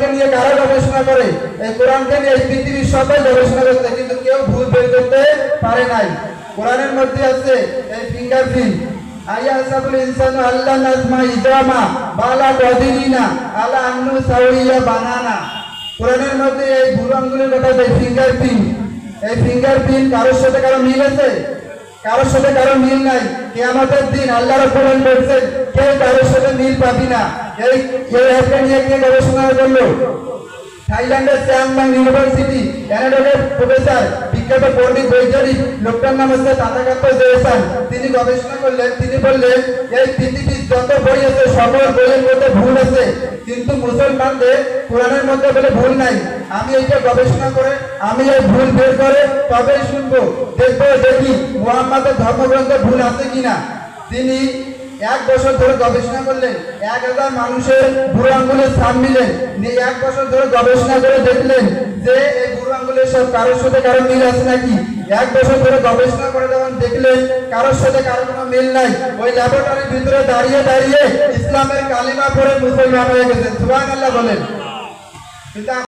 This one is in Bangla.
কোরআনকে নিয়ে কারা গবেষণা করে, এই কোরআনকে নিয়ে পৃথিবীর সবাই গবেষণা করতে কিন্তু কেউ ভুল বের করতে পারে নাই। কোরআনের মধ্যে আছে, এই ফিঙ্গারপ্রিন্ট আইয়া সাবুল ইনসানু আল্লাহ নাজমা ইজামা বালা কদিরিনা আলা আন্নু সাউইয়া বানানা। কোরআনের মধ্যে এই কারোর সাথে কারও মিল আছে? কারোর সাথে কারও মিল নাই। কিয়ামতের দিন আল্লাহ বলছেন, কেউ কারোর পাবি না। এই এই নিয়ে কে গবেষণা করল। থাইল্যান্ডের চিয়াংমাই ইউনিভার্সিটি ক্যানাডার প্রফেসর, বিখ্যাত পণ্ডিত, বৈজ্ঞানিক, লোকটার নাম হচ্ছে তাতাকাত্ত জেসান তিনি গবেষণা করলেন, তিনি বললেন, এই পৃথিবীর যত বই আছে, সকল বইয়ের মধ্যে ভুল আছে। কিন্তু মুসলমানদের কোরআনের মধ্যে বলে ভুল নাই। আমি এইটা গবেষণা করে, আমি এই ভুল বের করে তবেই শুনব। দেখব দেখি মুহাম্মাদের ধর্মগ্রন্থে ভুল আছে কিনা? তিনি এক বছর ধরে গবেষণা করলেন, এক হাজার মানুষের বুড়ো আঙ্গুলের সাপ নিলেন এক বছর ধরে গবেষণা করে দেখলেন যে এই বুড়ো আঙ্গুলের সব কারোর সাথে কারও মিল আছে নাকি? এক বছর ধরে গবেষণা করে যখন দেখলেন, কারোর সাথে কারও কোনো মিল নাই। ওই ল্যাবরেটরির ভিতরে দাঁড়িয়ে দাঁড়িয়ে ইসলামের কালিমা পড়ে মুসলমান হয়ে গেছেন। সুবহানাল্লাহ বলেন। কিন্তু